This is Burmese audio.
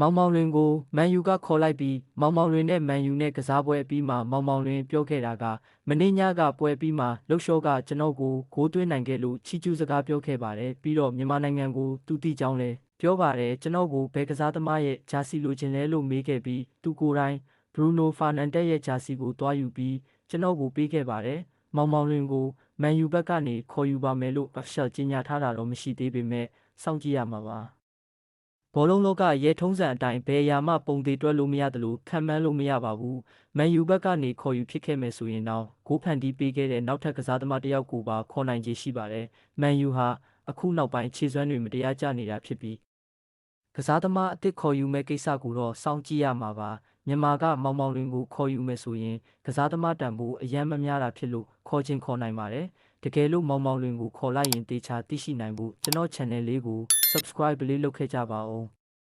မောင်မောင်လွင်ကိုမန်ယူကခေါ်လိုက်ပြီးမောင်မောင်လွင်နဲ့မန်ယူနဲ့ကစားပွဲအပြီးမှာမောင်မောင်လွင်ပြောခဲ့တာကမင်းညကပွဲအပြီးမှာလှုပ်ရှော့ကကျွန်တော်ကိုဂိုးသွင်းနိုင်ခဲ့လို့ချီကျူးစကားပြောခဲ့ပါတယ်ပြီးတော့မြန်မာနိုင်ငံကိုသူတီကြောင်းလဲပြောပါတယ်ကျွန်တော်ကိုဘယ်ကစားသမားရဲ့ဂျာစီလိုချင်လဲလို့မေးခဲ့ပြီးသူကိုယ်တိုင်ဘရူနိုဖာနန်တက်ရဲ့ဂျာစီကိုတွားယူပြီးကျွန်တော်ကိုပေးခဲ့ပါတယ်မောင်မောင်လွင်ကိုမန်ယူဘက်ကနေခေါ်ယူပါမယ်လို့အဖျက်ကြီးညာထားတာတော့မရှိသေးပေမဲ့စောင့်ကြည့်ရမှာပါ ဘောလုံးလောကရဲထုံးစံအတိုင်းဘယ်အရာမှပုံသေးတွက်လို့မရတယ်လို့ခံမှန်းလို့မရပါဘူးမန်ယူဘက်ကနေခေါ်ယူဖြစ်ခဲ့မယ်ဆိုရင်တော့ဂိုးဖန်တီးပေးခဲ့တဲ့နောက်ထပ်ကစားသမားတစ်ယောက်ကိုပါခေါ်နိုင်ခြေရှိပါတယ်မန်ယူဟာအခုနောက်ပိုင်းခြေစွမ်းတွေမတရားကျနေတာဖြစ်ပြီးကစားသမားအစ်စ်ခေါ်ယူမဲ့ကိစ္စကိုတော့စောင့်ကြည့်ရမှာပါ မြန်မာကမောင်မောင်လင်းကိုခေါ်ယူမယ်ဆိုရင်ကစားသမားတန်ဖိုးအယမ်းမများတာဖြစ်လို့ခေါ်ချင်းခေါ်နိုင်ပါတယ်တကယ်လို့မောင်မောင်လင်းကိုခေါ်လိုက်ရင်တေချာသိရှိနိုင်ဖို့ကျွန်တော် channel လေးကို subscribe လေးလုပ်ခဲ့ကြပါဦး